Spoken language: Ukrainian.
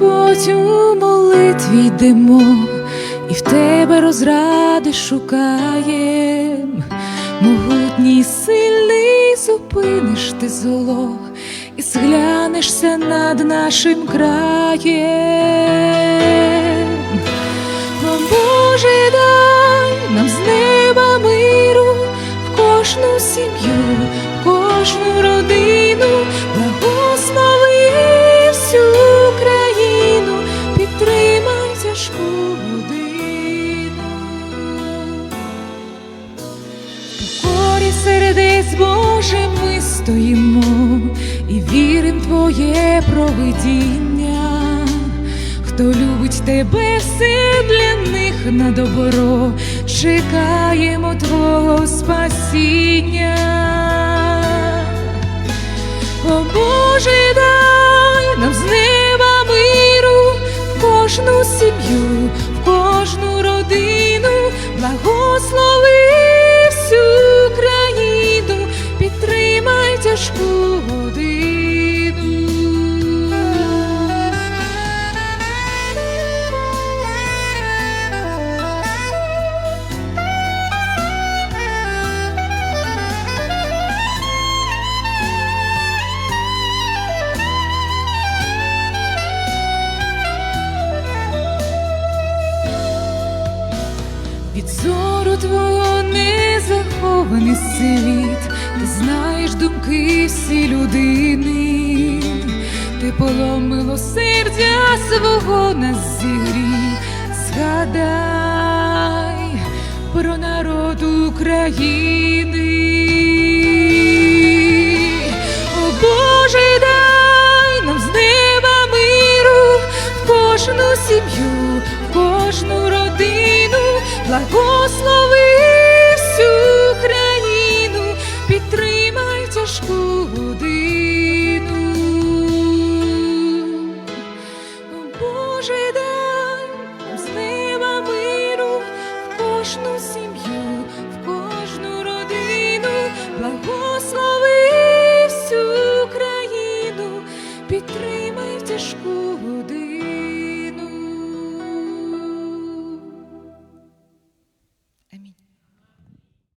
навіть у молитві йдемо, і в тебе розради шукаєм. Могутній сильний зупиниш ти зло і зглянешся над нашим краєм. Боже, Боже, ми стоїмо і вірим Твоє провидіння. Хто любить тебе, все для них на добро, чекаємо Твого спасіння. О Боже, дай нам з неба миру в кожну сім'ю, в кожну родину, благослови Зору твого не захований світ, ти знаєш думки всі людини, ти полом милосердя свого нас зігрій, згадай про народ України. О Боже, дай нам з неба миру в кожну сім'ю, благослови всю країну, підтримай тяжку годину. Боже, дай нам з неба миру в кожну сім'ю, в кожну родину, благослови